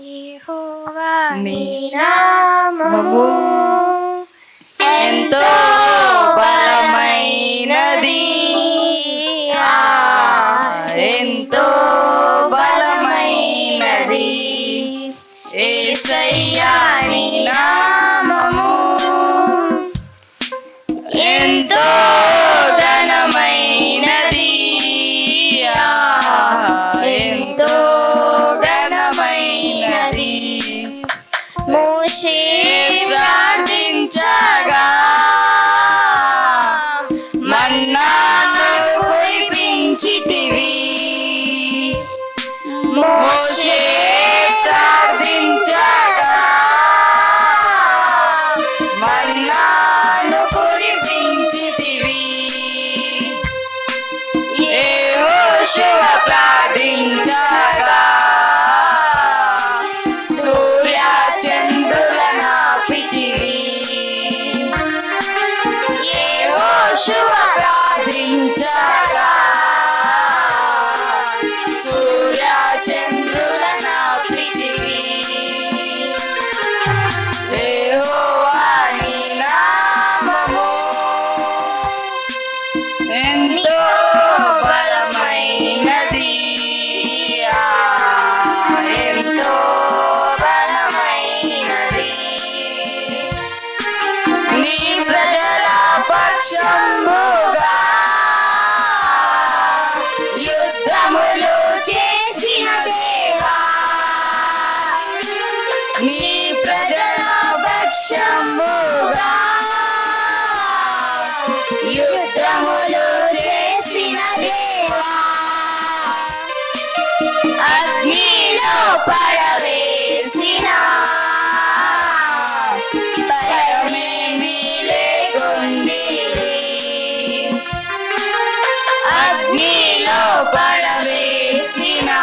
యెహోవా నీ నీ నామము శివ ప్రార్థించగా సూర్య చంద్రుల నాపితివి యెహోషువ ప్రార్థించగా సూర్య చంద్రుల ప్రజల పక్షముగా యుద్ధములు చేసిన దేవా. నీ ప్రజల పక్షముగా యుద్ధములు చేసిన దేవా. అగ్నిలో పడవేసిన అగ్నిలో పడవేసినా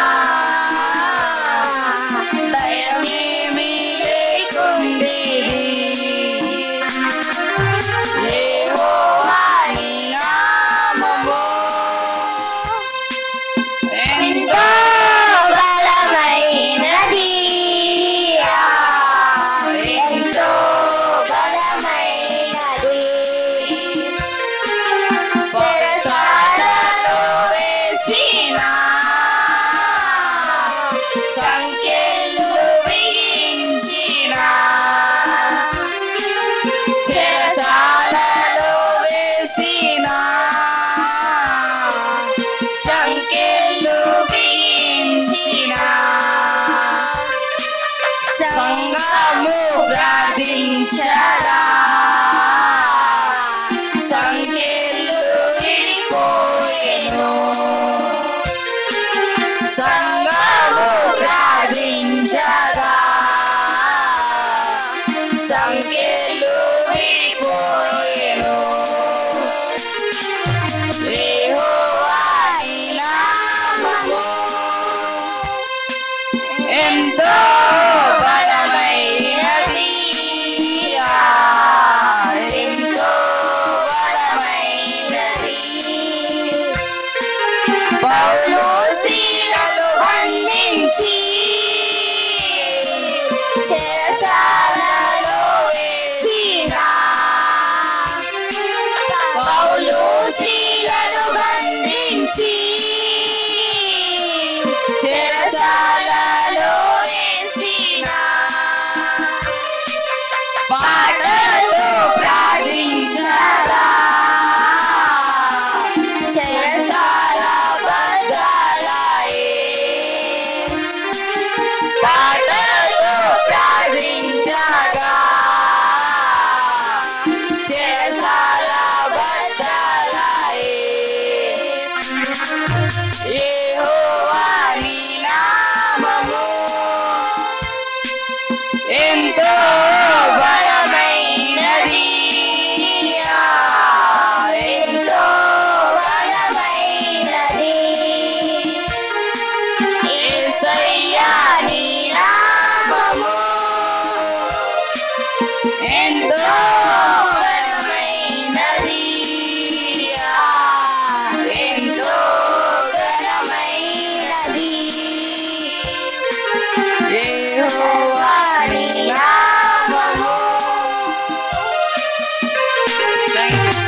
సంఖ్యలు బిగించిన. చెరసాలలో వేసిన. సంఖ్యలు బిగించిన. సంగము ప్రార్థించగా సంఖ్యలు విడిపోయెను. పౌలు శీలలు బంధించి చెరసాలలో వేసిన. పౌలు బంధించి చెరసాలలో వేసిన. పాటలు ప్రార్థించగా చెరసాల ఎంతో బలమైనది ఎంతో బలమైనది ఏసయ్యాని నామము ఎంతో బలమైనది ఎంతో ఘనమైనది ఏహో